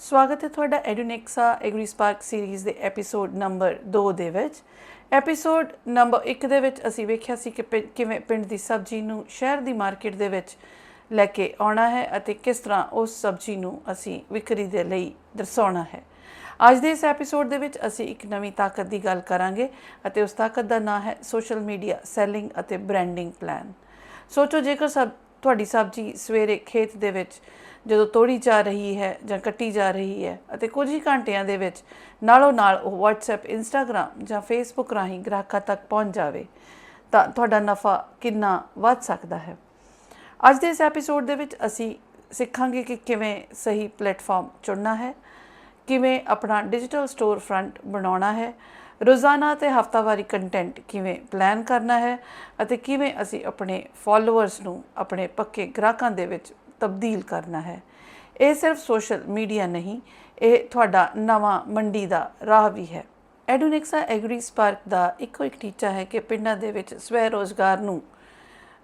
ਸਵਾਗਤ ਹੈ ਤੁਹਾਡਾ ਐਡੂਨੈਕਸਾ ਐਗਰੀ ਸਪਾਰਕ ਸੀਰੀਜ਼ ਦੇ ਐਪੀਸੋਡ ਨੰਬਰ 2 ਦੇ ਵਿੱਚ। ਐਪੀਸੋਡ ਨੰਬਰ 1 ਦੇ ਵਿੱਚ ਅਸੀਂ ਵੇਖਿਆ ਸੀ ਕਿ ਪਿੰ- ਕਿਵੇਂ ਪਿੰਡ ਦੀ ਸਬਜ਼ੀ ਨੂੰ ਸ਼ਹਿਰ ਦੀ ਮਾਰਕੀਟ ਦੇ ਵਿੱਚ ਲੈ ਕੇ ਆਉਣਾ ਹੈ ਅਤੇ ਕਿਸ ਤਰ੍ਹਾਂ ਉਸ ਸਬਜ਼ੀ ਨੂੰ ਅਸੀਂ ਵਿਕਰੀ ਦੇ ਲਈ ਦਰਸਾਉਣਾ ਹੈ। ਅੱਜ ਦੇ ਇਸ ਐਪੀਸੋਡ ਦੇ ਵਿੱਚ ਅਸੀਂ ਇੱਕ ਨਵੀਂ ਤਾਕਤ ਦੀ ਗੱਲ ਕਰਾਂਗੇ ਅਤੇ ਉਸ ਤਾਕਤ ਦਾ ਨਾਮ ਹੈ ਸੋਸ਼ਲ ਮੀਡੀਆ ਸੈਲਿੰਗ ਅਤੇ ਬ੍ਰਾਂਡਿੰਗ ਪਲਾਨ ਸੋਚੋ ਜੇਕਰ ਸਬ ਤੁਹਾਡੀ ਸਬਜ਼ੀ ਸਵੇਰੇ ਖੇਤ ਦੇ ਵਿੱਚ ਜਦੋਂ ਤੋੜੀ ਜਾ ਰਹੀ ਹੈ ਜਾਂ ਕੱਟੀ ਜਾ ਰਹੀ ਹੈ ਅਤੇ ਕੁਝ ਹੀ ਘੰਟਿਆਂ ਦੇ ਵਿੱਚ ਨਾਲੋਂ ਨਾਲ ਉਹ WhatsApp, Instagram ਜਾਂ Facebook ਰਾਹੀਂ ਗ੍ਰਾਹਕਾਂ ਤੱਕ ਪਹੁੰਚ ਜਾਵੇ, ਤਾਂ ਤੁਹਾਡਾ ਨਫਾ ਕਿੰਨਾ ਵੱਧ ਸਕਦਾ ਹੈ? ਅੱਜ ਦੇ ਇਸ ਐਪੀਸੋਡ ਦੇ ਵਿੱਚ ਅਸੀਂ ਸਿੱਖਾਂਗੇ ਕਿ ਕਿਵੇਂ ਸਹੀ ਪਲੇਟਫਾਰਮ ਚੁਣਨਾ ਹੈ, ਕਿਵੇਂ ਆਪਣਾ ਡਿਜੀਟਲ ਸਟੋਰ ਫਰੰਟ ਬਣਾਉਣਾ ਹੈ ਰੋਜ਼ਾਨਾ ਤੇ ਹਫਤਾਵਾਰੀ ਕੰਟੈਂਟ ਕਿਵੇਂ ਪਲਾਨ ਕਰਨਾ ਹੈ ਅਤੇ ਕਿਵੇਂ ਅਸੀਂ ਆਪਣੇ ਫਾਲੋਅਰਸ ਨੂੰ ਆਪਣੇ ਪੱਕੇ ਗ੍ਰਾਹਕਾਂ ਦੇ ਵਿੱਚ ਤਬਦੀਲ ਕਰਨਾ ਹੈ। ਇਹ ਸਿਰਫ ਸੋਸ਼ਲ ਮੀਡੀਆ ਨਹੀਂ, ਇਹ ਤੁਹਾਡਾ ਨਵਾਂ ਮੰਡੀ ਦਾ ਰਾਹ ਵੀ ਹੈ। ਐਡੂਨਿਕਸਾ ਐਗਰੀ ਸਪਾਰਕ ਦਾ ਇੱਕੋ ਇੱਕ ਟੀਚਾ ਹੈ ਕਿ ਪਿੰਡਾਂ ਦੇ ਵਿੱਚ ਸਵੈ ਰੋਜ਼ਗਾਰ ਨੂੰ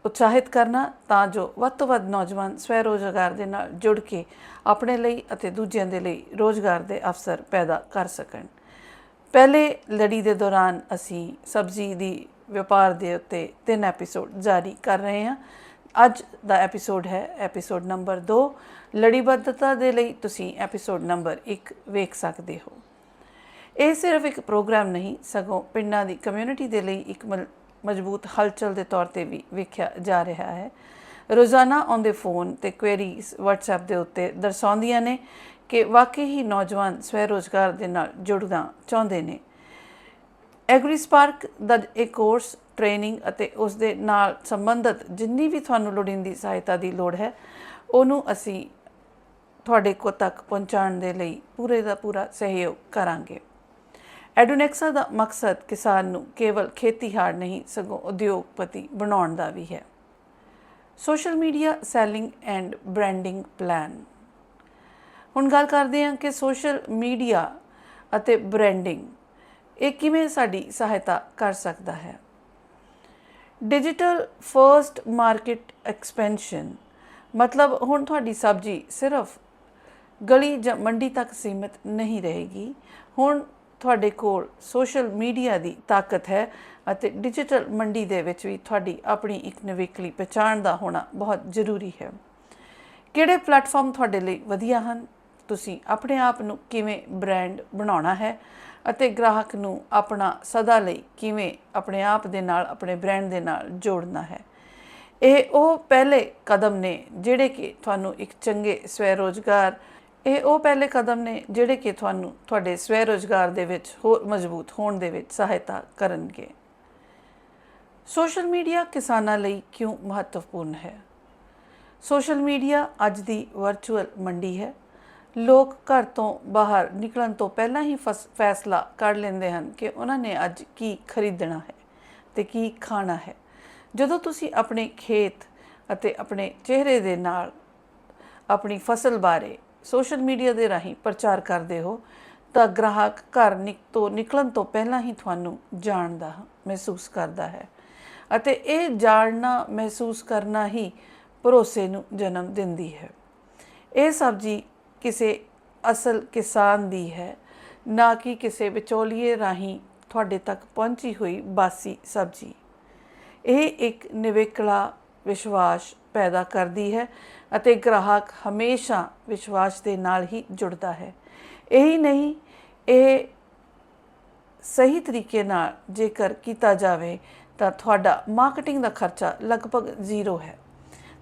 ਉਤਸ਼ਾਹਿਤ ਕਰਨਾ, ਤਾਂ ਜੋ ਵੱਧ ਤੋਂ ਵੱਧ ਨੌਜਵਾਨ ਸਵੈ ਰੋਜ਼ਗਾਰ ਦੇ ਨਾਲ ਜੁੜ ਕੇ ਆਪਣੇ ਲਈ ਅਤੇ ਦੂਜਿਆਂ ਦੇ ਲਈ ਰੋਜ਼ਗਾਰ ਦੇ ਅਵਸਰ ਪੈਦਾ ਕਰ ਸਕਣ। ਪਹਿਲੇ ਲੜੀ ਦੇ ਦੌਰਾਨ ਅਸੀਂ ਸਬਜ਼ੀ ਦੀ ਵਪਾਰ ਦੇ ਉੱਤੇ ਤਿੰਨ ਐਪੀਸੋਡ ਜਾਰੀ ਕਰ ਰਹੇ ਹਾਂ। ਅੱਜ ਦਾ ਐਪੀਸੋਡ ਹੈ ਐਪੀਸੋਡ ਨੰਬਰ 2 ਲੜੀਬੱਧਤਾ ਦੇ ਲਈ ਤੁਸੀਂ ਐਪੀਸੋਡ ਨੰਬਰ 1 ਵੇਖ ਸਕਦੇ ਹੋ। ਇਹ ਸਿਰਫ ਇੱਕ ਪ੍ਰੋਗਰਾਮ ਨਹੀਂ, ਸਗੋਂ ਪਿੰਡਾਂ ਦੀ ਕਮਿਊਨਿਟੀ ਦੇ ਲਈ ਇੱਕ ਮਲ- ਮਜ਼ਬੂਤ ਹਲਚਲ ਦੇ ਤੌਰ ਤੇ ਵੀ ਵੇਖਿਆ ਜਾ ਰਿਹਾ ਹੈ। ਰੋਜ਼ਾਨਾ ਆਉਂਦੇ ਫੋਨ ਤੇ ਕੁਐਰੀਜ਼ WhatsApp ਦੇ ਉੱਤੇ ਦਰਸਾਉਂਦੀਆਂ ਨੇ। ਕਿ ਵਾਕਈ ਹੀ ਨੌਜਵਾਨ ਸਵੈ ਰੋਜ਼ਗਾਰ ਦੇ ਨਾਲ ਜੁੜਨਾ ਚਾਹੁੰਦੇ ਨੇ। ਐਗਰੀ ਸਪਾਰਕ ਦਾ ਇਹ ਕੋਰਸ, ਟ੍ਰੇਨਿੰਗ ਅਤੇ ਉਸ ਦੇ ਨਾਲ ਸੰਬੰਧਿਤ ਜਿੰਨੀ ਵੀ ਤੁਹਾਨੂੰ ਲੋੜੀਂਦੀ ਸਹਾਇਤਾ ਦੀ ਲੋੜ ਹੈ, ਉਹਨੂੰ ਅਸੀਂ ਤੁਹਾਡੇ ਕੋ ਤੱਕ ਪਹੁੰਚਾਉਣ ਦੇ ਲਈ ਪੂਰੇ ਦਾ ਪੂਰਾ ਸਹਿਯੋਗ ਕਰਾਂਗੇ। ਐਡੋਨੈਕਸਾ ਦਾ ਮਕਸਦ ਕਿਸਾਨ ਨੂੰ ਕੇਵਲ ਖੇਤੀਹਾਰ ਨਹੀਂ, ਸਗੋਂ ਉਦਯੋਗਪਤੀ ਬਣਾਉਣ ਦਾ ਵੀ ਹੈ। Social media selling and branding plan ਹੁਣ ਗੱਲ ਕਰਦੇ ਹਾਂ ਕਿ ਸੋਸ਼ਲ ਮੀਡੀਆ ਅਤੇ ਬ੍ਰਾਂਡਿੰਗ ਇਹ ਕਿਵੇਂ ਸਾਡੀ ਸਹਾਇਤਾ ਕਰ ਸਕਦਾ ਹੈ। ਡਿਜੀਟਲ ਫਰਸਟ ਮਾਰਕੀਟ ਐਕਸਪੈਂਸ਼ਨ ਮਤਲਬ ਹੁਣ ਤੁਹਾਡੀ ਸਬਜ਼ੀ ਸਿਰਫ ਗਲੀ ਜਾਂ ਮੰਡੀ ਤੱਕ ਸੀਮਿਤ ਨਹੀਂ ਰਹੇਗੀ। ਹੁਣ ਤੁਹਾਡੇ ਕੋਲ ਸੋਸ਼ਲ ਮੀਡੀਆ ਦੀ ਤਾਕਤ ਹੈ ਅਤੇ ਡਿਜੀਟਲ ਮੰਡੀ ਦੇ ਵਿੱਚ ਵੀ ਤੁਹਾਡੀ ਆਪਣੀ ਇੱਕ ਨਿਵੇਕਲੀ ਪਛਾਣ ਦਾ ਹੋਣਾ ਬਹੁਤ ਜ਼ਰੂਰੀ ਹੈ। ਕਿਹੜੇ ਪਲੇਟਫਾਰਮ ਤੁਹਾਡੇ ਲਈ ਵਧੀਆ ਹਨ? ਤੁਸੀਂ ਆਪਣੇ ਆਪ ਨੂੰ ਕਿਵੇਂ ਬ੍ਰਾਂਡ ਬਣਾਉਣਾ ਹੈ ਅਤੇ ਗ੍ਰਾਹਕ ਨੂੰ ਆਪਣਾ ਸਦਾ ਲਈ ਕਿਵੇਂ ਆਪਣੇ ਆਪ ਦੇ ਨਾਲ, ਆਪਣੇ ਬ੍ਰਾਂਡ ਦੇ ਨਾਲ ਜੋੜਨਾ ਹੈ। ਇਹ ਉਹ ਪਹਿਲੇ ਕਦਮ ਨੇ ਜਿਹੜੇ ਕਿ ਤੁਹਾਨੂੰ ਇੱਕ ਚੰਗੇ ਸਵੈ ਰੋਜ਼ਗਾਰ ਇਹ ਉਹ ਪਹਿਲੇ ਕਦਮ ਨੇ ਜਿਹੜੇ ਕਿ ਤੁਹਾਨੂੰ ਤੁਹਾਡੇ ਸਵੈ ਰੋਜ਼ਗਾਰ ਦੇ ਵਿੱਚ ਹੋਰ ਮਜ਼ਬੂਤ ਹੋਣ ਦੇ ਵਿੱਚ ਸਹਾਇਤਾ ਕਰਨਗੇ। ਸੋਸ਼ਲ ਮੀਡੀਆ ਕਿਸਾਨਾਂ ਲਈ ਕਿਉਂ ਮਹੱਤਵਪੂਰਨ ਹੈ? ਸੋਸ਼ਲ ਮੀਡੀਆ ਅੱਜ ਦੀ ਵਰਚੁਅਲ ਮੰਡੀ ਹੈ। ਲੋਕ ਘਰ ਤੋਂ ਬਾਹਰ ਨਿਕਲਣ ਤੋਂ ਪਹਿਲਾਂ ਹੀ ਫਸ- ਫੈਸਲਾ ਕਰ ਲੈਂਦੇ ਹਨ ਕਿ ਉਹਨਾਂ ਨੇ ਅੱਜ ਕੀ ਖਰੀਦਣਾ ਹੈ ਤੇ ਕੀ ਖਾਣਾ ਹੈ। ਜਦੋਂ ਤੁਸੀਂ ਆਪਣੇ ਖੇਤ ਅਤੇ ਆਪਣੇ ਚਿਹਰੇ ਦੇ ਨਾਲ ਆਪਣੀ ਫਸਲ ਬਾਰੇ ਸੋਸ਼ਲ ਮੀਡੀਆ ਦੇ ਰਾਹੀਂ ਪ੍ਰਚਾਰ ਕਰਦੇ ਹੋ, ਤਾਂ ਗ੍ਰਾਹਕ ਘਰ ਨਿਕ, ਤੋਂ ਨਿਕਲਣ ਤੋਂ ਪਹਿਲਾਂ ਹੀ ਤੁਹਾਨੂੰ ਜਾਣਦਾ ਮਹਿਸੂਸ ਕਰਦਾ ਹੈ ਅਤੇ ਇਹ ਜਾਣਨਾ ਮਹਿਸੂਸ ਕਰਨਾ ਹੀ ਭਰੋਸੇ ਨੂੰ ਜਨਮ ਦਿੰਦੀ ਹੈ। ਇਹ ਸਬਜ਼ੀ ਕਿਸੇ ਅਸਲ ਕਿਸਾਨ ਦੀ ਹੈ, ਨਾ ਕਿ ਕਿਸੇ ਵਿਚੋਲੀਏ ਰਾਹੀਂ ਤੁਹਾਡੇ ਤੱਕ ਪਹੁੰਚੀ ਹੋਈ ਬਾਸੀ ਸਬਜ਼ੀ। ਇਹ ਇੱਕ ਨਿਵੇਕਲਾ ਵਿਸ਼ਵਾਸ ਪੈਦਾ ਕਰਦੀ ਹੈ ਅਤੇ ਗ੍ਰਾਹਕ ਹਮੇਸ਼ਾ ਵਿਸ਼ਵਾਸ ਦੇ ਨਾਲ ਹੀ ਜੁੜਦਾ ਹੈ। ਇਹੀ ਨਹੀਂ, ਇਹ ਸਹੀ ਤਰੀਕੇ ਨਾਲ ਜੇਕਰ ਕੀਤਾ ਜਾਵੇ ਤਾਂ ਤੁਹਾਡਾ ਮਾਰਕੀਟਿੰਗ ਦਾ ਖਰਚਾ ਲਗਭਗ ਜ਼ੀਰੋ ਹੈ।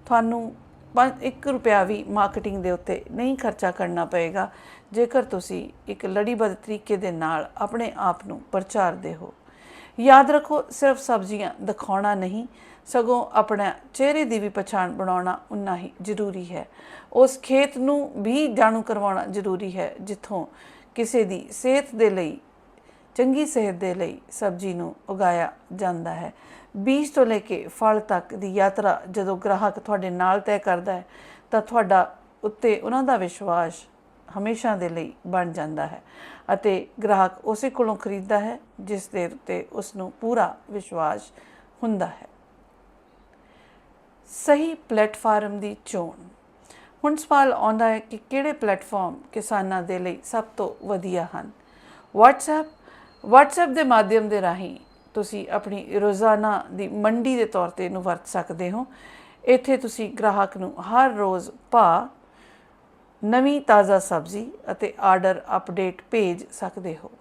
ਤੁਹਾਨੂੰ 1 ਰੁਪਿਆ ਵੀ ਮਾਰਕੀਟਿੰਗ ਦੇ ਉੱਤੇ ਨਹੀਂ ਖਰਚਾ ਕਰਨਾ ਪਏਗਾ। ਜੇਕਰ ਤੁਸੀਂ ਇੱਕ ਲੜੀਬੱਧ ਤਰੀਕੇ ਦੇ ਨਾਲ ਆਪਣੇ ਆਪ ਨੂੰ ਪ੍ਰਚਾਰਦੇ ਹੋ। ਯਾਦ ਰੱਖੋ, ਸਿਰਫ ਸਬਜ਼ੀਆਂ ਦਿਖਾਉਣਾ ਨਹੀਂ, ਸਗੋਂ ਆਪਣਾ ਚਿਹਰੇ ਦੀ ਵੀ ਪਛਾਣ ਬਣਾਉਣਾ ਉਨਾ ਹੀ ਜ਼ਰੂਰੀ ਹੈ। ਉਸ ਖੇਤ ਨੂੰ ਵੀ ਜਾਣੂ ਕਰਵਾਉਣਾ ਜ਼ਰੂਰੀ ਹੈ, ਜਿੱਥੋਂ ਕਿਸੇ ਦੀ ਸਿਹਤ ਦੇ ਲਈ, ਚੰਗੀ ਸਿਹਤ ਦੇ ਲਈ ਸਬਜ਼ੀ ਨੂੰ ਉਗਾਇਆ ਜਾਂਦਾ ਹੈ। ਬੀਜ ਤੋਂ ਲੈ ਕੇ ਫਲ ਤੱਕ ਦੀ ਯਾਤਰਾ ਜਦੋਂ ਗ੍ਰਾਹਕ ਤੁਹਾਡੇ ਨਾਲ ਤੈਅ ਕਰਦਾ ਹੈ, ਤਾਂ ਤੁਹਾਡਾ ਉੱਤੇ ਉਹਨਾਂ ਦਾ ਵਿਸ਼ਵਾਸ ਹਮੇਸ਼ਾ ਦੇ ਲਈ ਬਣ ਜਾਂਦਾ ਹੈ ਅਤੇ ਗ੍ਰਾਹਕ ਉਸੇ ਕੋਲੋਂ ਖਰੀਦਦਾ ਹੈ, ਜਿਸ ਦੇ ਉੱਤੇ ਉਸ ਨੂੰ ਪੂਰਾ ਵਿਸ਼ਵਾਸ ਹੁੰਦਾ ਹੈ। ਸਹੀ ਪਲੇਟਫਾਰਮ ਦੀ ਚੋਣ। ਹੁਣ ਸਵਾਲ ਆਉਂਦਾ ਹੈ ਕਿ ਕਿਹੜੇ ਪਲੇਟਫਾਰਮ ਕਿਸਾਨਾਂ ਦੇ ਲਈ ਸਭ ਤੋਂ ਵਧੀਆ ਹਨ? WhatsApp WhatsApp ਦੇ ਮਾਧਿਅਮ ਦੇ ਰਾਹੀਂ ਤੁਸੀਂ ਆਪਣੀ ਰੋਜ਼ਾਨਾ ਦੀ ਮੰਡੀ ਦੇ ਤੌਰ ਤੇ ਇਹਨੂੰ ਵਰਤ ਸਕਦੇ ਹੋ। ਇੱਥੇ ਤੁਸੀਂ ਗ੍ਰਾਹਕ ਨੂੰ ਹਰ ਰੋਜ਼ ਭਾਅ, ਨਵੀਂ ਤਾਜ਼ਾ ਸਬਜ਼ੀ ਅਤੇ ਆਰਡਰ ਅਪਡੇਟ ਭੇਜ ਸਕਦੇ ਹੋ।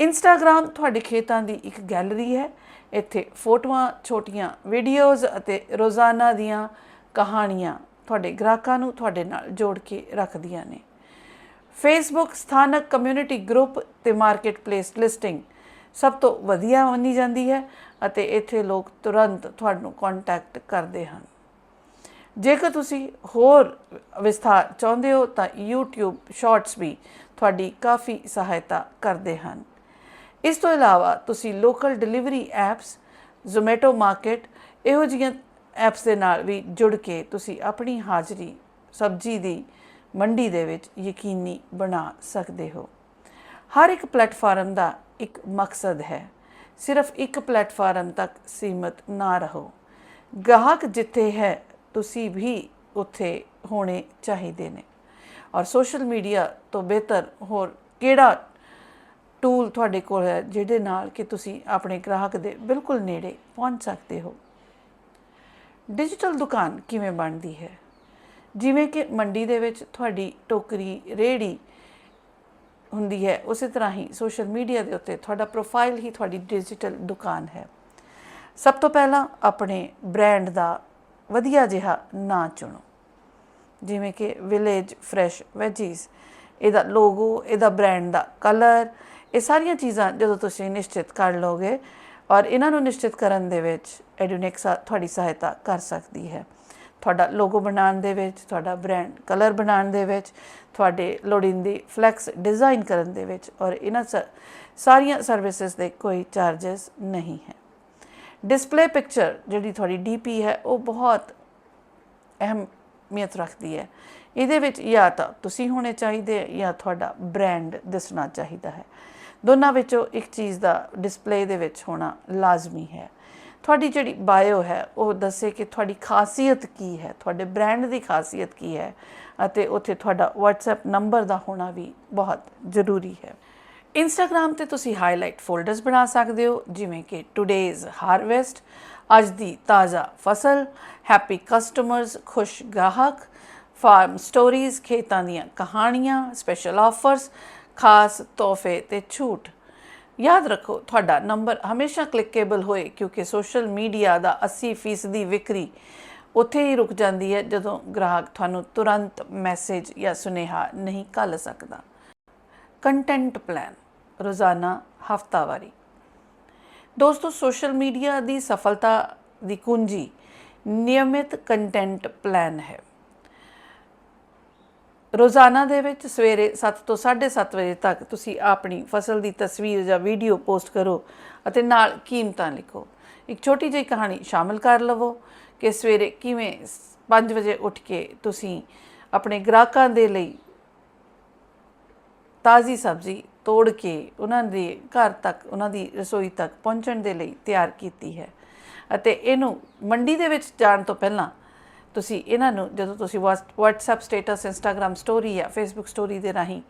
ਇੰਸਟਾਗ੍ਰam ਤੁਹਾਡੇ ਖੇਤਾਂ ਦੀ ਇੱਕ ਗੈਲਰੀ ਹੈ। ਇੱਥੇ ਫੋਟੋਆਂ, ਛੋਟੀਆਂ ਵੀਡੀਓਜ਼ ਅਤੇ ਰੋਜ਼ਾਨਾ ਦੀਆਂ ਕਹਾਣੀਆਂ ਤੁਹਾਡੇ ਗ੍ਰਾਹਕਾਂ ਨੂੰ ਤੁਹਾਡੇ ਨਾਲ ਜੋੜ ਕੇ ਰੱਖਦੀਆਂ ਨੇ। ਫੇਸਬੁੱਕ ਸਥਾਨਕ ਕਮਿਊਨਿਟੀ ਗਰੁੱਪ ਤੇ ਮਾਰਕੀਟਪਲੇਸ ਲਿਸਟਿੰਗ ਸਭ ਤੋਂ ਵਧੀਆ ਮੰਨੀ ਜਾਂਦੀ ਹੈ ਅਤੇ ਇੱਥੇ ਲੋਕ ਤੁਰੰਤ ਤੁਹਾਨੂੰ ਕੰਟੈਕਟ ਕਰਦੇ ਹਨ। ਜੇਕਰ ਤੁਸੀਂ ਹੋਰ ਵਿਸਥਾਰ ਚਾਹੁੰਦੇ ਹੋ ਤਾਂ YouTube ਸ਼ਾਰਟਸ ਵੀ ਤੁਹਾਡੀ ਕਾਫੀ ਸਹਾਇਤਾ ਕਰਦੇ ਹਨ। ਇਸ ਤੋਂ ਇਲਾਵਾ ਤੁਸੀਂ local delivery apps Zomato market ਇਹੋ ਜਿਹੀਆਂ ਐਪਸ ਦੇ ਨਾਲ ਵੀ ਜੁੜ ਕੇ ਤੁਸੀਂ ਆਪਣੀ ਹਾਜ਼ਰੀ, ਸਬਜ਼ੀ ਦੀ ਮੰਡੀ ਦੇ ਵਿੱਚ ਯਕੀਨੀ ਬਣਾ ਸਕਦੇ ਹੋ। ਹਰ ਇੱਕ ਪਲੇਟਫਾਰਮ ਦਾ ਇੱਕ ਮਕਸਦ ਹੈ। ਸਿਰਫ ਇੱਕ ਪਲੇਟਫਾਰਮ ਤੱਕ ਸੀਮਤ ਨਾ ਰਹੋ। ਗਾਹਕ ਜਿੱਥੇ ਹੈ, ਤੁਸੀਂ ਵੀ ਉੱਥੇ ਹੋਣੇ ਚਾਹੀਦੇ ਨੇ। ਔਰ ਸੋਸ਼ਲ ਮੀਡੀਆ ਤੋਂ ਬਿਹਤਰ ਹੋਰ ਕਿਹੜਾ ਟੂਲ ਤੁਹਾਡੇ ਕੋਲ ਹੈ, ਜਿਹਦੇ ਨਾਲ ਕਿ ਤੁਸੀਂ ਆਪਣੇ ਗ੍ਰਾਹਕ ਦੇ ਬਿਲਕੁਲ ਨੇੜੇ ਪਹੁੰਚ ਸਕਦੇ ਹੋ? ਡਿਜੀਟਲ ਦੁਕਾਨ ਕਿਵੇਂ ਬਣਦੀ ਹੈ? ਜਿਵੇਂ ਕਿ ਮੰਡੀ ਦੇ ਵਿੱਚ ਤੁਹਾਡੀ ਟੋਕਰੀ ਰੇੜੀ ਹੁੰਦੀ ਹੈ। ਉਸੇ ਤਰ੍ਹਾਂ ਹੀ ਸੋਸ਼ਲ ਮੀਡੀਆ ਦੇ ਉੱਤੇ ਤੁਹਾਡਾ ਪ੍ਰੋਫਾਈਲ ਹੀ ਤੁਹਾਡੀ ਡਿਜੀਟਲ ਦੁਕਾਨ ਹੈ। ਸਭ ਤੋਂ ਪਹਿਲਾਂ ਆਪਣੇ ਬ੍ਰਾਂਡ ਦਾ ਵਧੀਆ ਜਿਹਾ ਨਾਂ ਚੁਣੋ। ਜਿਵੇਂ ਕਿ ਵਿਲੇਜ ਫਰੈਸ਼ ਵੈਜੀਸ ਇਹਦਾ ਲੋਗੋ ਇਹਦਾ ਬ੍ਰਾਂਡ ਦਾ ਕਲਰ ਇਹ ਸਾਰੀਆਂ ਚੀਜ਼ਾਂ ਜਦੋਂ ਤੁਸੀਂ ਨਿਸ਼ਚਿਤ ਕਰ ਲਓਗੇ ਔਰ ਇਹਨਾਂ ਨੂੰ ਨਿਸ਼ਚਿਤ ਕਰਨ ਦੇ ਵਿੱਚ ਐਡੂਨਿਕ ਤੁਹਾਡੀ ਸਹਾਇਤਾ ਕਰ ਸਕਦੀ ਹੈ। ਤੁਹਾਡਾ ਲੋਗੋ ਬਣਾਉਣ ਦੇ ਵਿੱਚ, ਤੁਹਾਡਾ ਬ੍ਰਾਂਡ ਕਲਰ ਬਣਾਉਣ ਦੇ ਵਿੱਚ, ਤੁਹਾਡੇ ਲੋੜੀਂਦੀ ਫਲੈਕਸ ਡਿਜ਼ਾਈਨ ਕਰਨ ਦੇ ਵਿੱਚ ਔਰ ਇਹਨਾਂ ਸ- ਸਾਰੀਆਂ ਸਰਵਿਸਿਜ਼ ਦੇ ਕੋਈ ਚਾਰजेस ਨਹੀਂ ਹੈ। ਡਿਸਪਲੇ ਪਿਕਚਰ ਜਿਹੜੀ ਤੁਹਾਡੀ ਡੀਪੀ ਹੈ, ਉਹ ਬਹੁਤ ਅਹਿਮੀਅਤ ਰੱਖਦੀ ਹੈ। ਇਹਦੇ ਵਿੱਚ ਜਾਂ ਤਾਂ ਤੁਸੀਂ ਹੋਣੇ ਚਾਹੀਦੇ ਜਾਂ ਤੁਹਾਡਾ ਬ੍ਰਾਂਡ ਦਿਸਣਾ ਚਾਹੀਦਾ ਹੈ। ਦੋਨਾਂ ਵਿੱਚੋਂ ਇੱਕ ਚੀਜ਼ ਦਾ ਡਿਸਪਲੇ ਦੇ ਵਿੱਚ ਹੋਣਾ ਲਾਜ਼ਮੀ ਹੈ। ਤੁਹਾਡੀ ਜਿਹੜੀ ਬਾਇਓ ਹੈ, ਉਹ ਦੱਸੇ ਕਿ ਤੁਹਾਡੀ ਖਾਸੀਅਤ ਕੀ ਹੈ, ਤੁਹਾਡੇ ਬ੍ਰਾਂਡ ਦੀ ਖਾਸੀਅਤ ਕੀ ਹੈ ਅਤੇ ਉੱਥੇ ਤੁਹਾਡਾ WhatsApp ਨੰਬਰ ਦਾ ਹੋਣਾ ਵੀ ਬਹੁਤ ਜ਼ਰੂਰੀ ਹੈ। ਇੰਸਟਾਗ੍ਰam ਤੇ ਤੁਸੀਂ ਹਾਈਲਾਈਟ ਫੋਲਡਰਸ ਬਣਾ ਸਕਦੇ ਹੋ, ਜਿਵੇਂ ਕਿ ਟੁਡੇਜ਼ ਹਾਰਵੈਸਟ ਅੱਜ ਦੀ ਤਾਜ਼ਾ ਫਸਲ ਹੈਪੀ ਕਸਟਮਰਸ ਖੁਸ਼ ਗਾਹਕ ਫਾਰਮ ਸਟੋਰੀਜ਼ ਖੇਤਾਂ ਦੀਆਂ ਕਹਾਣੀਆਂ ਸਪੈਸ਼ਲ ਆਫਰਸ ਖਾਸ ਤੋਹਫੇ ਤੇ ਛੂਟ ਯਾਦ ਰੱਖੋ, ਤੁਹਾਡਾ ਨੰਬਰ ਹਮੇਸ਼ਾ ਕਲਿੱਕੇਬਲ ਹੋਏ, ਕਿਉਂਕਿ ਸੋਸ਼ਲ ਮੀਡੀਆ ਦਾ 80% ਦੀ ਵਿਕਰੀ ਉੱਥੇ ਹੀ ਰੁਕ ਜਾਂਦੀ ਹੈ, ਜਦੋਂ ਗ੍ਰਾਹਕ ਤੁਹਾਨੂੰ ਤੁਰੰਤ ਮੈਸੇਜ ਜਾਂ ਸੁਨੇਹਾ ਨਹੀਂ ਕੱਲ ਸਕਦਾ। ਕੰਟੈਂਟ ਪਲਾਨ ਰੋਜ਼ਾਨਾ, ਹਫਤਾਵਾਰੀ। ਦੋਸਤੋ ਸੋਸ਼ਲ ਮੀਡੀਆ ਦੀ ਸਫਲਤਾ ਦੀ ਕੁੰਜੀ ਨਿਯਮਿਤ ਕੰਟੈਂਟ ਪਲਾਨ ਹੈ। ਰੋਜ਼ਾਨਾ ਦੇ ਵਿੱਚ ਸਵੇਰੇ 7 ਤੋਂ 7:30 ਵਜੇ ਤੱਕ ਤੁਸੀਂ ਆਪਣੀ ਫਸਲ ਦੀ ਤਸਵੀਰ ਜਾਂ ਵੀਡੀਓ ਪੋਸਟ ਕਰੋ ਅਤੇ ਨਾਲ ਕੀਮਤਾਂ ਲਿਖੋ। ਇੱਕ ਛੋਟੀ ਜਿਹੀ ਕਹਾਣੀ ਸ਼ਾਮਿਲ ਕਰ ਲਵੋ ਕਿ ਸਵੇਰੇ ਕਿਵੇਂ 5 ਵਜੇ ਉੱਠ ਕੇ ਤੁਸੀਂ ਆਪਣੇ ਗ੍ਰਾਹਕਾਂ ਦੇ ਲਈ ਤਾਜ਼ੀ ਸਬਜ਼ੀ ਤੋੜ ਕੇ ਉਹਨਾਂ ਦੇ ਘਰ ਤੱਕ, ਉਹਨਾਂ ਦੀ ਰਸੋਈ ਤੱਕ ਪਹੁੰਚਣ ਦੇ ਲਈ ਤਿਆਰ ਕੀਤੀ ਹੈ। ਅਤੇ ਇਹਨੂੰ ਮੰਡੀ ਦੇ ਵਿੱਚ ਜਾਣ ਤੋਂ ਪਹਿਲਾਂ ਤੁਸੀਂ ਇਹਨਾਂ ਨੂੰ ਜਦੋਂ ਤੁਸੀਂ ਵਾਸ- WhatsApp ਸਟੇਟਸ Instagram ਸਟੋਰੀ ਜਾਂ Facebook ਸਟੋਰੀ ਦੇ ਰਾਹੀਂ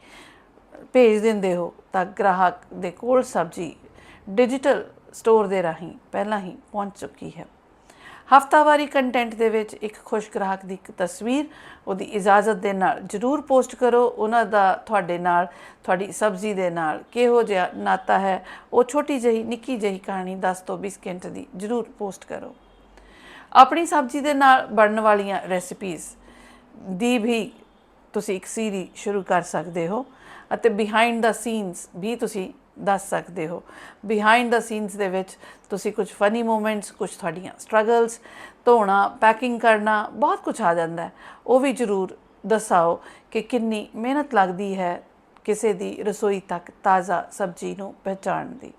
ਭੇਜ ਦਿੰਦੇ ਹੋ ਤਾਂ ਗ੍ਰਾਹਕ ਦੇ ਕੋਲ ਸਬਜ਼ੀ ਡਿਜੀਟਲ ਸਟੋਰ ਦੇ ਰਾਹੀਂ ਪਹਿਲਾਂ ਹੀ ਪਹੁੰਚ ਚੁੱਕੀ ਹੈ। ਹਫਤਾਵਾਰੀ ਕੰਟੈਂਟ ਦੇ ਵਿੱਚ ਇੱਕ ਖੁਸ਼ ਗ੍ਰਾਹਕ ਦੀ ਇੱਕ ਤਸਵੀਰ, ਉਹਦੀ ਇਜਾਜ਼ਤ ਦੇ ਨਾਲ ਜਰੂਰ ਪੋਸਟ ਕਰੋ। ਉਹਨਾਂ ਦਾ ਤੁਹਾਡੇ ਨਾਲ, ਤੁਹਾਡੀ ਸਬਜ਼ੀ ਦੇ ਨਾਲ ਕਿਹੋ ਜਿਹਾ ਨਾਤਾ ਹੈ, ਉਹ ਛੋਟੀ ਜਿਹੀ, ਨਿੱਕੀ ਜਿਹੀ ਕਹਾਣੀ 10 ਤੋਂ 20 ਸਕਿੰਟ ਦੀ ਜਰੂਰ ਪੋਸਟ ਕਰੋ। ਆਪਣੀ ਸਬਜ਼ੀ ਦੇ ਨਾਲ ਬਣਨ ਵਾਲੀਆਂ ਰੈਸਿਪੀਜ਼ ਦੀ ਵੀ ਤੁਸੀਂ ਇੱਕ ਸੀਰੀ ਸ਼ੁਰੂ ਕਰ ਸਕਦੇ ਹੋ ਅਤੇ ਬਿਹਾਈਂਡ ਦਾ ਸੀਨਸ ਵੀ ਤੁਸੀਂ ਦੱਸ ਸਕਦੇ ਹੋ। ਬਿਹਾਈਂਡ ਦਾ ਸੀਨਸ ਦੇ ਵਿੱਚ ਤੁਸੀਂ ਕੁਝ ਫਨੀ ਮੂਮੈਂਟਸ ਕੁਝ ਤੁਹਾਡੀਆਂ ਸਟਰਗਲਸ ਧੋਣਾ ਪੈਕਿੰਗ ਕਰਨਾ, ਬਹੁਤ ਕੁਝ ਆ ਜਾਂਦਾ ਹੈ। ਉਹ ਵੀ ਜ਼ਰੂਰ ਦੱਸਾਓ ਕਿ ਕਿੰਨੀ ਮਿਹਨਤ ਲੱਗਦੀ ਹੈ ਕਿਸੇ ਦੀ ਰਸੋਈ ਤੱਕ ਤਾਜ਼ਾ ਸਬਜ਼ੀ ਨੂੰ ਪਹੁੰਚਾਉਣ ਦੀ।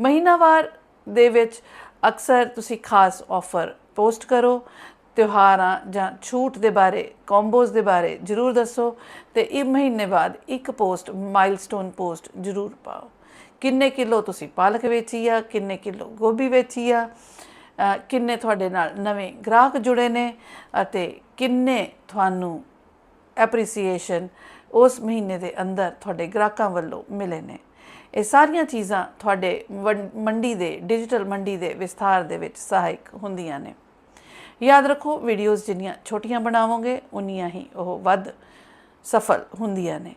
ਮਹੀਨਾਵਾਰ ਦੇ ਵਿੱਚ ਅਕਸਰ ਤੁਸੀਂ ਖਾਸ ਆਫਰ ਪੋਸਟ ਕਰੋ, ਤਿਉਹਾਰਾਂ ਜਾਂ ਛੂਟ ਦੇ ਬਾਰੇ ਕੰਬੋਜ਼ ਦੇ ਬਾਰੇ ਜਰੂਰ ਦੱਸੋ ਤੇ ਇਹ ਮਹੀਨੇ ਬਾਅਦ ਇੱਕ ਪੋਸਟ ਮਾਈਲਸਟੋਨ ਪੋਸਟ ਜਰੂਰ ਪਾਓ। ਕਿੰਨੇ ਕਿਲੋ ਤੁਸੀਂ ਪਾਲਕ ਵੇਚੀ ਆ, ਕਿੰਨੇ ਕਿਲੋ ਗੋਭੀ ਵੇਚੀ ਆ ਕਿੰਨੇ ਤੁਹਾਡੇ ਨਾਲ ਨਵੇਂ ਗ੍ਰਾਹਕ ਜੁੜੇ ਨੇ ਅਤੇ ਕਿੰਨੇ ਤੁਹਾਨੂੰ ਐਪਰੀਸੀਏਸ਼ਨ ਉਸ ਮਹੀਨੇ ਦੇ ਅੰਦਰ ਤੁਹਾਡੇ ਗ੍ਰਾਹਕਾਂ ਵੱਲੋਂ ਮਿਲੇ ਨੇ। ਇਹ ਸਾਰੀਆਂ ਚੀਜ਼ਾਂ ਤੁਹਾਡੇ ਵੰ- ਮੰਡੀ ਦੇ ਡਿਜੀਟਲ ਮੰਡੀ ਦੇ ਵਿਸਥਾਰ ਦੇ ਵਿੱਚ ਸਹਾਇਕ ਹੁੰਦੀਆਂ ਨੇ। ਯਾਦ ਰੱਖੋ ਵੀਡੀਓਜ਼ ਜਿੰਨੀਆਂ ਛੋਟੀਆਂ ਬਣਾਵੋਗੇ, ਉਨੀਆਂ ਹੀ ਉਹ ਵੱਧ ਸਫਲ ਹੁੰਦੀਆਂ ਨੇ।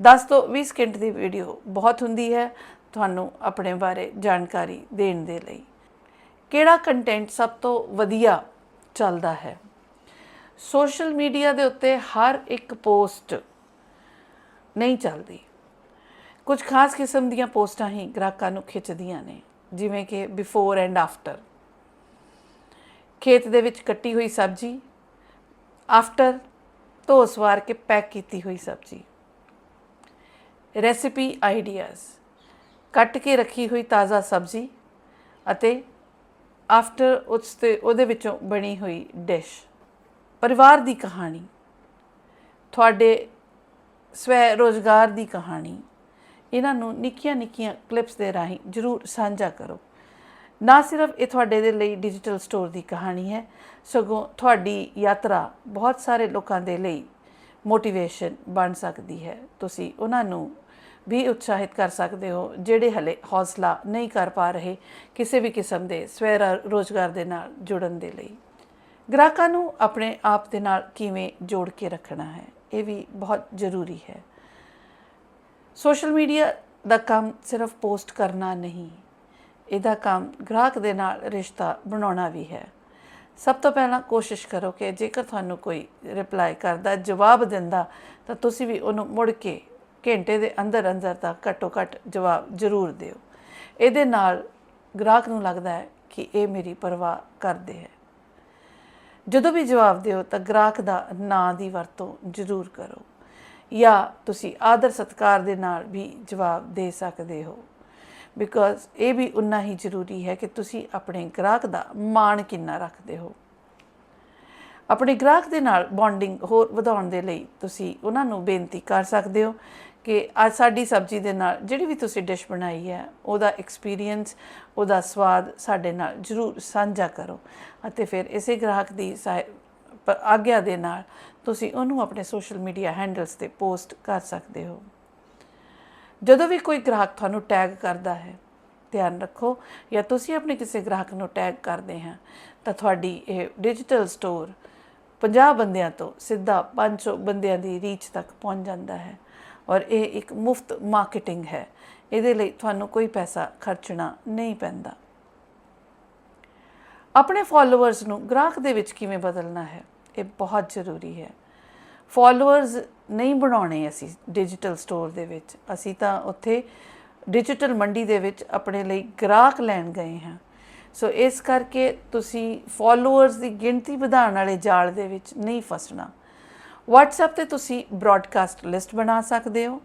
10 ਤੋਂ 20 ਸਕਿੰਟ ਦੀ ਵੀਡੀਓ ਬਹੁਤ ਹੁੰਦੀ ਹੈ ਤੁਹਾਨੂੰ ਆਪਣੇ ਬਾਰੇ ਜਾਣਕਾਰੀ ਦੇਣ ਦੇ ਲਈ। ਕਿਹੜਾ ਕੰਟੈਂਟ ਸਭ ਤੋਂ ਵਧੀਆ ਚੱਲਦਾ ਹੈ? ਸੋਸ਼ਲ ਮੀਡੀਆ ਦੇ ਉੱਤੇ ਹਰ ਇੱਕ ਪੋਸਟ ਨਹੀਂ ਚੱਲਦੀ। ਕੁਝ ਖਾਸ ਕਿਸਮ ਦੀਆਂ ਪੋਸਟਾਂ ਹੀ ਗ੍ਰਾਹਕਾਂ ਨੂੰ ਖਿੱਚਦੀਆਂ ਨੇ, ਜਿਵੇਂ ਕਿ ਬਿਫੋਰ ਐਂਡ ਆਫਟਰ ਖੇਤ ਦੇ ਵਿੱਚ ਕੱਟੀ ਹੋਈ ਸਬਜ਼ੀ ਆਫਟਰ ਧੋ ਸਵਾਰ ਕੇ ਪੈਕ ਕੀਤੀ ਹੋਈ ਸਬਜ਼ੀ। ਰੈਸਿਪੀ ਆਈਡੀਆਜ਼ ਕੱਟ ਕੇ ਰੱਖੀ ਹੋਈ ਤਾਜ਼ਾ ਸਬਜ਼ੀ ਅਤੇ ਆਫਟਰ ਉਸ ਤੇ, ਉਹਦੇ ਵਿੱਚੋਂ ਬਣੀ ਹੋਈ ਡਿਸ਼ ਪਰਿਵਾਰ ਦੀ ਕਹਾਣੀ। ਤੁਹਾਡੇ ਸਵੈ ਰੋਜ਼ਗਾਰ ਦੀ ਕਹਾਣੀ। ਇਹਨਾਂ ਨੂੰ ਨਿੱਕੀਆਂ ਨਿੱਕੀਆਂ ਕਲਿੱਪਸ ਦੇ ਰਾਹੀਂ ਜਰੂਰ ਸਾਂਝਾ ਕਰੋ। ਨਾ ਸਿਰਫ ਇਹ ਤੁਹਾਡੇ ਦੇ ਲਈ ਡਿਜੀਟਲ ਸਟੋਰ ਦੀ ਕਹਾਣੀ ਹੈ, ਸਗੋਂ ਤੁਹਾਡੀ ਯਾਤਰਾ ਬਹੁਤ ਸਾਰੇ ਲੋਕਾਂ ਦੇ ਲਈ ਮੋਟੀਵੇਸ਼ਨ ਬਣ ਸਕਦੀ ਹੈ। ਤੁਸੀਂ ਉਹਨਾਂ ਨੂੰ ਵੀ ਉਤਸ਼ਾਹਿਤ ਕਰ ਸਕਦੇ ਹੋ, ਜਿਹੜੇ ਹਲੇ ਹੌਸਲਾ ਨਹੀਂ ਕਰ ਪਾ ਰਹੇ ਕਿਸੇ ਵੀ ਕਿਸਮ ਦੇ ਸਵੈ ਰਾ- ਰੋਜ਼ਗਾਰ ਦੇ ਨਾਲ ਜੁੜਨ ਦੇ ਲਈ। ਗ੍ਰਾਹਕਾਂ ਨੂੰ ਆਪਣੇ ਆਪ ਦੇ ਨਾਲ ਕਿਵੇਂ ਜੋੜ ਕੇ ਰੱਖਣਾ ਹੈ, ਇਹ ਵੀ ਬਹੁਤ ਜ਼ਰੂਰੀ ਹੈ। ਸੋਸ਼ਲ ਮੀਡੀਆ ਦਾ ਕੰਮ ਸਿਰਫ ਪੋਸਟ ਕਰਨਾ ਨਹੀਂ ਇਹਦਾ ਕੰਮ ਗ੍ਰਾਹਕ ਦੇ ਨਾਲ ਰਿਸ਼ਤਾ ਬਣਾਉਣਾ ਵੀ ਹੈ। ਸਭ ਤੋਂ ਪਹਿਲਾਂ ਕੋਸ਼ਿਸ਼ ਕਰੋ ਕਿ ਜੇਕਰ ਤੁਹਾਨੂੰ ਕੋਈ ਰਿਪਲਾਈ ਕਰਦਾ, ਜਵਾਬ ਦਿੰਦਾ, ਤਾਂ ਤੁਸੀਂ ਵੀ ਉਹਨੂੰ ਮੁੜ ਕੇ ਘੰਟੇ ਦੇ ਅੰਦਰ ਅੰਦਰ ਤਾਂ ਘੱਟੋ ਘੱਟ ਜਵਾਬ ਜ਼ਰੂਰ ਦਿਓ। ਇਹਦੇ ਨਾਲ ਗ੍ਰਾਹਕ ਨੂੰ ਲੱਗਦਾ ਹੈ ਕਿ ਇਹ ਮੇਰੀ ਪਰਵਾਹ ਕਰਦੇ ਹੈ। ਜਦੋਂ ਵੀ ਜਵਾਬ ਦਿਓ, ਤਾਂ ਗ੍ਰਾਹਕ ਦਾ ਨਾਂ ਦੀ ਵਰਤੋਂ ਜ਼ਰੂਰ ਕਰੋ। ਜਾਂ ਤੁਸੀਂ ਆਦਰ ਸਤਕਾਰ ਦੇ ਨਾਲ ਵੀ ਜਵਾਬ ਦੇ ਸਕਦੇ ਹੋ। ਬਿਕੋਜ਼ ਇਹ ਵੀ ਉਨਾ ਹੀ ਜ਼ਰੂਰੀ ਹੈ ਕਿ ਤੁਸੀਂ ਆਪਣੇ ਗ੍ਰਾਹਕ ਦਾ ਮਾਣ ਕਿੰਨਾ ਰੱਖਦੇ ਹੋ। ਆਪਣੇ ਗ੍ਰਾਹਕ ਦੇ ਨਾਲ ਬੌਂਡਿੰਗ ਹੋਰ ਵਧਾਉਣ ਦੇ ਲਈ ਤੁਸੀਂ ਉਹਨਾਂ ਨੂੰ ਬੇਨਤੀ ਕਰ ਸਕਦੇ ਹੋ ਕਿ ਅੱਜ ਸਾਡੀ ਸਬਜ਼ੀ ਦੇ ਨਾਲ ਜਿਹੜੀ ਵੀ ਤੁਸੀਂ ਡਿਸ਼ ਬਣਾਈ ਹੈ, ਉਹਦਾ ਐਕਸਪੀਰੀਅੰਸ ਉਹਦਾ ਸਵਾਦ ਸਾਡੇ ਨਾਲ ਜਰੂਰ ਸਾਂਝਾ ਕਰੋ ਅਤੇ ਫਿਰ ਇਸੇ ਗ੍ਰਾਹਕ ਦੀ ਸਹਾਇ- ਆਗਿਆ ਦੇ ਨਾਲ ਤੁਸੀਂ ਉਹਨੂੰ ਆਪਣੇ ਸੋਸ਼ਲ ਮੀਡੀਆ ਹੈਂਡਲਸ ਤੇ ਪੋਸਟ ਕਰ ਸਕਦੇ ਹੋ। ਜਦੋਂ ਵੀ ਕੋਈ ਗ੍ਰਾਹਕ ਤੁਹਾਨੂੰ ਟੈਗ ਕਰਦਾ ਹੈ, ਧਿਆਨ ਰੱਖੋ, ਜਾਂ ਤੁਸੀਂ ਆਪਣੇ ਕਿਸੇ ਗ੍ਰਾਹਕ ਨੂੰ ਟੈਗ ਕਰਦੇ ਹਾਂ, ਤਾਂ ਤੁਹਾਡੀ ਇਹ ਡਿਜੀਟਲ ਸਟੋਰ 50 ਬੰਦਿਆਂ ਤੋਂ ਸਿੱਧਾ 500 ਬੰਦਿਆਂ ਦੀ ਰੀਚ ਤੱਕ ਪਹੁੰਚ ਜਾਂਦਾ ਹੈ ਔਰ ਇਹ ਇੱਕ ਮੁਫਤ ਮਾਰਕੀਟਿੰਗ ਹੈ। ਇਹਦੇ ਲਈ ਤੁਹਾਨੂੰ ਕੋਈ ਪੈਸਾ ਖਰਚਣਾ ਨਹੀਂ ਪੈਂਦਾ। ਆਪਣੇ ਫਾਲੋਅਰਸ ਨੂੰ ਗ੍ਰਾਹਕ ਦੇ ਵਿੱਚ ਕਿਵੇਂ ਬਦਲਣਾ ਹੈ, ਇਹ ਬਹੁਤ ਜ਼ਰੂਰੀ ਹੈ। ਫਾਲੋਅਰਸ ਨਹੀਂ ਬਣਾਉਣੇ ਅਸੀਂ ਡਿਜੀਟਲ ਸਟੋਰ ਦੇ ਵਿੱਚ। ਅਸੀਂ ਤਾਂ ਉੱਥੇ ਡਿਜੀਟਲ ਮੰਡੀ ਦੇ ਵਿੱਚ ਆਪਣੇ ਲਈ ਗ੍ਰਾਹਕ ਲੈਣ ਗਏ ਹਾਂ। ਸੋ ਇਸ ਕਰਕੇ ਤੁਸੀਂ ਫਾਲੋਅਰਸ ਦੀ ਗਿਣਤੀ ਵਧਾਉਣ ਵਾਲੇ ਜਾਲ ਦੇ ਵਿੱਚ ਨਹੀਂ ਫਸਣਾ। WhatsApp ਤੇ ਤੁਸੀਂ ਬ੍ਰਾਡਕਾਸਟ ਲਿਸਟ ਬਣਾ ਸਕਦੇ ਹੋ।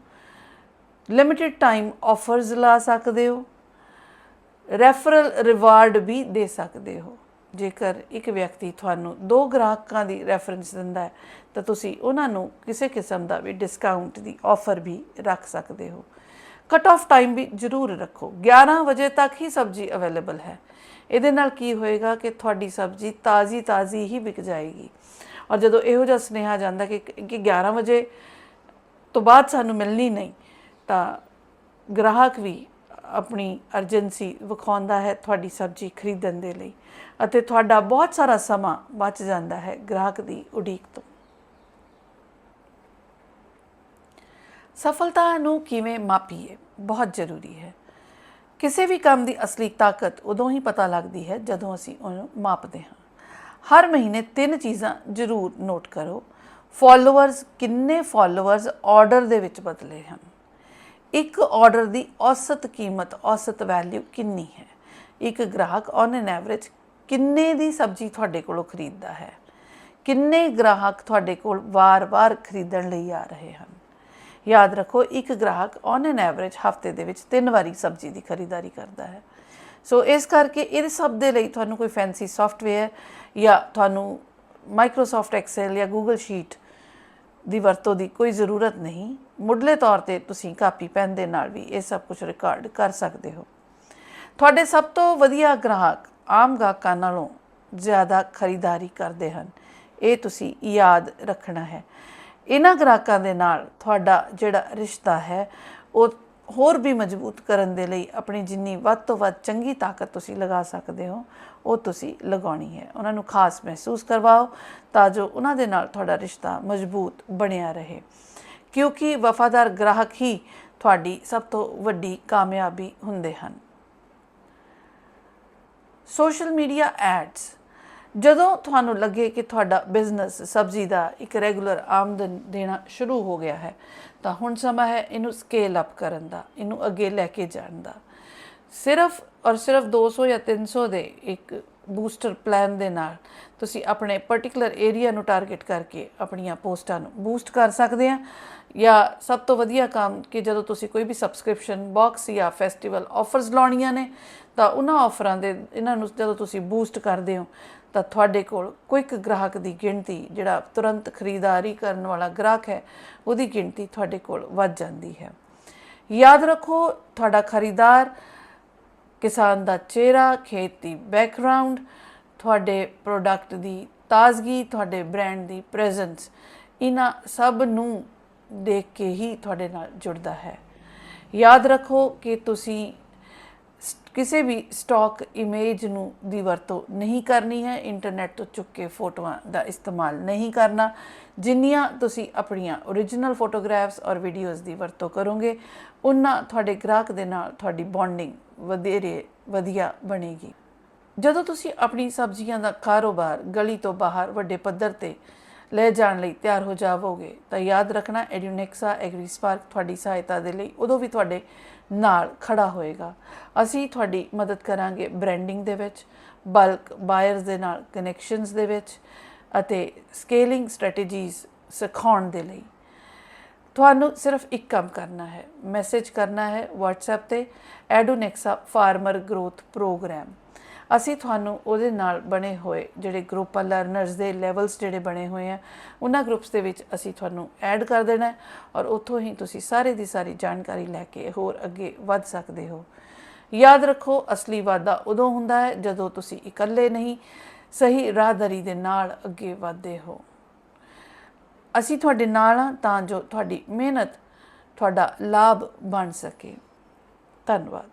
ਲਿਮਿਟਿਡ ਟਾਈਮ ਆਫਰਸ ਲਾ ਸਕਦੇ ਹੋ। ਰੈਫਰਲ ਰਿਵਾਰਡ ਵੀ ਦੇ ਸਕਦੇ ਹੋ। ਜੇਕਰ ਇੱਕ ਵਿਅਕਤੀ ਤੁਹਾਨੂੰ ਦੋ ਗ੍ਰਾਹਕਾਂ ਦੀ ਰੈਫਰੈਂਸ ਦਿੰਦਾ ਹੈ, ਤਾਂ ਤੁਸੀਂ ਉਹਨਾਂ ਨੂੰ ਕਿਸੇ ਕਿਸਮ ਦਾ ਵੀ ਡਿਸਕਾਊਂਟ ਦੀ ਆਫਰ ਵੀ ਰੱਖ ਸਕਦੇ ਹੋ। ਕਟ ਆਫ ਟਾਈਮ ਵੀ ਜ਼ਰੂਰ ਰੱਖੋ। 11 ਵਜੇ ਤੱਕ ਹੀ ਸਬਜ਼ੀ ਅਵੇਲੇਬਲ ਹੈ। ਇਹਦੇ ਨਾਲ ਕੀ ਹੋਏਗਾ ਕਿ ਤੁਹਾਡੀ ਸਬਜ਼ੀ ਤਾਜ਼ੀ ਤਾਜ਼ੀ ਹੀ ਵਿਕ ਜਾਏਗੀ। ਔਰ ਜਦੋਂ ਇਹੋ ਜਿਹਾ ਸੁਨੇਹਾ ਜਾਂਦਾ ਕਿ ਕਿ 11 ਵਜੇ ਤੋਂ ਬਾਅਦ ਸਾਨੂੰ ਮਿਲਣੀ ਨਹੀਂ, ਤਾਂ ਗ੍ਰਾਹਕ ਵੀ ਆਪਣੀ ਅਰਜੈਂਸੀ ਵਿਖਾਉਂਦਾ ਹੈ ਤੁਹਾਡੀ ਸਬਜ਼ੀ ਖਰੀਦਣ ਦੇ ਲਈ ਅਤੇ ਤੁਹਾਡਾ ਬਹੁਤ ਸਾਰਾ ਸਮਾਂ ਬਚ ਜਾਂਦਾ ਹੈ ਗ੍ਰਾਹਕ ਦੀ ਉਡੀਕ ਤੋਂ। ਸਫਲਤਾ ਨੂੰ ਕਿਵੇਂ ਮਾਪੀਏ? ਬਹੁਤ ਜ਼ਰੂਰੀ ਹੈ। ਕਿਸੇ ਵੀ ਕੰਮ ਦੀ ਅਸਲੀ ਤਾਕਤ ਉਦੋਂ ਹੀ ਪਤਾ ਲੱਗਦੀ ਹੈ ਜਦੋਂ ਅਸੀਂ ਉਹਨੂੰ ਮਾਪਦੇ ਹਾਂ। ਹਰ ਮਹੀਨੇ ਤਿੰਨ ਚੀਜ਼ਾਂ ਜ਼ਰੂਰ ਨੋਟ ਕਰੋ। ਫਾਲੋਅਰਸ ਕਿੰਨੇ ਫਾਲੋਅਰਸ ਆਰਡਰ ਦੇ ਵਿੱਚ ਬਦਲੇ ਹਨ। ਇੱਕ ਆਰਡਰ ਦੀ ਔਸਤ ਕੀਮਤ, ਔਸਤ ਵੈਲਿਊ ਕਿੰਨੀ ਹੈ? ਇੱਕ ਗ੍ਰਾਹਕ ਔਨ ਐਨ ਐਵਰੇਜ ਕਿੰਨੇ ਦੀ ਸਬਜ਼ੀ ਤੁਹਾਡੇ ਕੋਲੋਂ ਖਰੀਦਦਾ ਹੈ? ਕਿੰਨੇ ਗ੍ਰਾਹਕ ਤੁਹਾਡੇ ਕੋਲ ਵਾਰ-ਵਾਰ ਖਰੀਦਣ ਲਈ ਆ ਰਹੇ ਹਨ? ਯਾਦ ਰੱਖੋ, ਇੱਕ ਗ੍ਰਾਹਕ ਔਨ ਐਨ ਐਵਰੇਜ ਹਫ਼ਤੇ ਦੇ ਵਿੱਚ ਤਿੰਨ ਵਾਰੀ ਸਬਜ਼ੀ ਦੀ ਖਰੀਦਦਾਰੀ ਕਰਦਾ ਹੈ। ਸੋ ਇਸ ਕਰਕੇ ਇਹ ਸਭ ਦੇ ਲਈ ਤੁਹਾਨੂੰ ਕੋਈ ਫੈਂਸੀ ਸੌਫਟਵੇਅਰ ਜਾਂ ਤੁਹਾਨੂੰ ਮਾਈਕਰੋਸਾਫਟ ਐਕਸਲ ਜਾਂ ਗੂਗਲ ਸ਼ੀਟ ਦੀ ਵਰਤੋਂ ਦੀ ਕੋਈ ਜ਼ਰੂਰਤ ਨਹੀਂ। ਮੁੱਢਲੇ ਤੌਰ ਤੇ ਤੁਸੀਂ ਕਾਪੀ, ਪੈਨ ਦੇ ਨਾਲ ਵੀ ਇਹ ਸਭ ਕੁਝ ਰਿਕਾਰਡ ਕਰ ਸਕਦੇ ਹੋ। ਤੁਹਾਡੇ ਸਭ ਤੋਂ ਵਧੀਆ ਗ੍ਰਾਹਕ ਆਮ ਗਾਹਕਾਂ ਨਾਲੋਂ ਜ਼ਿਆਦਾ ਖਰੀਦਦਾਰੀ ਕਰਦੇ ਹਨ। ਇਹ ਤੁਸੀਂ ਯਾਦ ਰੱਖਣਾ ਹੈ। ਇਹਨਾਂ ਗ੍ਰਾਹਕਾਂ ਦੇ ਨਾਲ ਤੁਹਾਡਾ ਜਿਹੜਾ ਰਿਸ਼ਤਾ ਹੈ, ਉਹ ਹੋਰ ਵੀ ਮਜ਼ਬੂਤ ਕਰਨ ਦੇ ਲਈ ਆਪਣੀ ਜਿੰਨੀ ਵੱਧ ਤੋਂ ਵੱਧ ਚੰਗੀ ਤਾਕਤ ਤੁਸੀਂ ਲਗਾ ਸਕਦੇ ਹੋ, ਉਹ ਤੁਸੀਂ ਲਗਾਉਣੀ ਹੈ। ਉਹਨਾਂ ਨੂੰ ਖਾਸ ਮਹਿਸੂਸ ਕਰਵਾਓ ਤਾਂ ਜੋ ਉਹਨਾਂ ਦੇ ਨਾਲ ਤੁਹਾਡਾ ਰਿਸ਼ਤਾ ਮਜ਼ਬੂਤ ਬਣਿਆ ਰਹੇ। ਕਿਉਂਕਿ ਵਫਾਦਾਰ ਗ੍ਰਾਹਕ ਹੀ ਤੁਹਾਡੀ ਸਭ ਤੋਂ ਵੱਡੀ ਕਾਮਯਾਬੀ ਹੁੰਦੇ ਹਨ। Social media ads. ਜਦੋਂ ਤੁਹਾਨੂੰ ਲੱਗੇ ਕਿ ਤੁਹਾਡਾ ਬਿਜ਼ਨਸ ਸਬਜ਼ੀ ਦਾ ਇੱਕ ਰੈਗੂਲਰ ਆਮਦਨ ਦੇਣਾ ਸ਼ੁਰੂ ਹੋ ਗਿਆ ਹੈ, ਤਾਂ ਹੁਣ ਸਮਾਂ ਹੈ ਇਹਨੂੰ ਸਕੇਲ ਅਪ ਕਰਨ ਦਾ, ਇਹਨੂੰ ਅੱਗੇ ਲੈ ਕੇ ਜਾਣ ਦਾ। ਸਿਰਫ ਔਰ ਸਿਰਫ 200 ਜਾਂ 300 ਦੇ ਇੱਕ ਬੂਸਟਰ ਪਲਾਨ ਦੇ ਨਾਲ ਤੁਸੀਂ ਆਪਣੇ ਪਾਰਟਿਕੂਲਰ ਏਰੀਆ ਨੂੰ ਟਾਰਗੇਟ ਕਰਕੇ ਆਪਣੀਆਂ ਪੋਸਟਾਂ ਨੂੰ ਬੂਸਟ ਕਰ ਸਕਦੇ ਆ ਜਾਂ ਸਭ ਤੋਂ ਵਧੀਆ ਕੰਮ ਕਿ ਜਦੋਂ ਤੁਸੀਂ ਕੋਈ ਵੀ ਸਬਸਕ੍ਰਿਪਸ਼ਨ ਬਾਕਸ ਜਾਂ ਫੈਸਟੀਵਲ ਆਫਰਸ ਲਾਉਣੀਆਂ ਨੇ, ਤਾਂ ਉਹਨਾਂ ਆਫਰਾਂ ਦੇ ਇਹਨਾਂ ਨੂੰ ਜਦੋਂ ਤੁਸੀਂ ਬੂਸਟ ਕਰਦੇ ਹੋ, ਤਾਂ ਤੁਹਾਡੇ ਕੋਲ ਕੁਇਕ ਗ੍ਰਾਹਕ ਦੀ ਗਿਣਤੀ, ਜਿਹੜਾ ਤੁਰੰਤ ਖਰੀਦਦਾਰੀ ਕਰਨ ਵਾਲਾ ਗ੍ਰਾਹਕ ਹੈ, ਉਹਦੀ ਗਿਣਤੀ ਤੁਹਾਡੇ ਕੋਲ ਵੱਧ ਜਾਂਦੀ ਹੈ। ਯਾਦ ਰੱਖੋ, ਤੁਹਾਡਾ ਖਰੀਦਦਾਰ ਕਿਸਾਨ ਦਾ ਚਿਹਰਾ, ਖੇਤ ਦੀ ਬੈਕਗ੍ਰਾਉਂਡ ਤੁਹਾਡੇ ਪ੍ਰੋਡਕਟ ਦੀ ਤਾਜ਼ਗੀ, ਤੁਹਾਡੇ ਬ੍ਰਾਂਡ ਦੀ ਪ੍ਰੈਜ਼ੈਂਸ ਇਹਨਾਂ ਸਭ ਨੂੰ ਦੇਖ ਕੇ ਹੀ ਤੁਹਾਡੇ ਨਾਲ ਜੁੜਦਾ ਹੈ। ਯਾਦ ਰੱਖੋ ਕਿ ਤੁਸੀਂ ਕਿਸੇ ਵੀ ਸਟਾਕ ਇਮੇਜ ਨੂੰ ਦੀ ਵਰਤੋਂ ਨਹੀਂ ਕਰਨੀ ਹੈ ਇੰਟਰਨੈਟ ਤੋਂ ਚੁੱਕ ਕੇ ਫੋਟੋਆਂ ਦਾ ਇਸਤੇਮਾਲ ਨਹੀਂ ਕਰਨਾ। ਜਿੰਨੀਆਂ ਤੁਸੀਂ ਆਪਣੀਆਂ origignal ਫੋਟੋਗ੍ਰਾਫਸ ਔਰ ਵੀਡੀਓਜ਼ ਦੀ ਵਰਤੋਂ ਕਰੋਗੇ, ਉਨਾ ਤੁਹਾਡੇ ਗ੍ਰਾਹਕ ਦੇ ਨਾਲ ਤੁਹਾਡੀ ਬੌਂਡਿੰਗ ਵਧੇਰੇ ਵਧੀਆ ਬਣੇਗੀ। ਜਦੋਂ ਤੁਸੀਂ ਆਪਣੀ ਸਬਜ਼ੀਆਂ ਦਾ ਕਾਰੋਬਾਰ ਗਲੀ ਤੋਂ ਬਾਹਰ ਵੱਡੇ ਪੱਧਰ ਤੇ ਲੈ ਜਾਣ ਲਈ ਤਿਆਰ ਹੋ ਜਾਵੋਗੇ, ਤਾਂ ਯਾਦ ਰੱਖਣਾ ਐਡਿਊਨੈਕਸਾ ਐਗਰੀ ਸਪਾਰਕ ਤੁਹਾਡੀ ਸਹਾਇਤਾ ਦੇ ਲਈ। ਉਦੋਂ ਵੀ ਤੁਹਾਡੇ ਨਾਲ ਖੜਾ ਹੋਏਗਾ। ਅਸੀਂ ਤੁਹਾਡੀ ਮਦਦ ਕਰਾਂਗੇ ਬ੍ਰਾਂਡਿੰਗ ਦੇ ਵਿੱਚ ਬਲਕ ਬਾਇਰਸ ਦੇ ਨਾਲ ਕਨੈਕਸ਼ਨਸ ਦੇ ਵਿੱਚ ਅਤੇ ਸਕੇਲਿੰਗ ਸਟ੍ਰੈਟੇਜੀਜ਼ ਸਿਖਾਉਣ ਦੇ ਲਈ। ਤੁਹਾਨੂੰ ਸਿਰਫ ਇੱਕ ਕੰਮ ਕਰਨਾ ਹੈ ਮੈਸੇਜ ਕਰਨਾ ਹੈ WhatsApp ਤੇ ਐਡੋਨੈਕਸਾ ਫਾਰਮਰ ਗਰੋਥ ਪ੍ਰੋਗਰਾਮ ਅਸੀਂ ਤੁਹਾਨੂੰ ਉਹਦੇ ਨਾਲ ਬਣੇ ਹੋਏ ਜਿਹੜੇ ਗਰੁੱਪ ਆ ਲਰਨਰਸ ਦੇ ਲੈਵਲਸ ਜਿਹੜੇ ਬਣੇ ਹੋਏ ਆ, ਉਹਨਾਂ ਗਰੁੱਪਸ ਦੇ ਵਿੱਚ ਅਸੀਂ ਤੁਹਾਨੂੰ ਐਡ ਕਰ ਦੇਣਾ ਹੈ ਔਰ ਉੱਥੋਂ ਹੀ ਤੁਸੀਂ ਸਾਰੇ ਦੀ ਸਾਰੀ ਜਾਣਕਾਰੀ ਲੈ ਕੇ ਹੋਰ ਅੱਗੇ ਵੱਧ ਸਕਦੇ ਹੋ। ਯਾਦ ਰੱਖੋ, ਅਸਲੀ ਵਾਧਾ ਉਦੋਂ ਹੁੰਦਾ ਹੈ ਜਦੋਂ ਤੁਸੀਂ ਇਕੱਲੇ ਨਹੀਂ, ਸਹੀ ਰਾਹਦਰੀ ਦੇ ਨਾਲ ਅੱਗੇ ਵਧਦੇ ਹੋ। ਅਸੀਂ ਤੁਹਾਡੇ ਨਾਲ ਹਾਂ ਤਾਂ ਜੋ ਤੁਹਾਡੀ ਮਿਹਨਤ, ਤੁਹਾਡਾ ਲਾਭ ਬਣ ਸਕੇ। ਧੰਨਵਾਦ।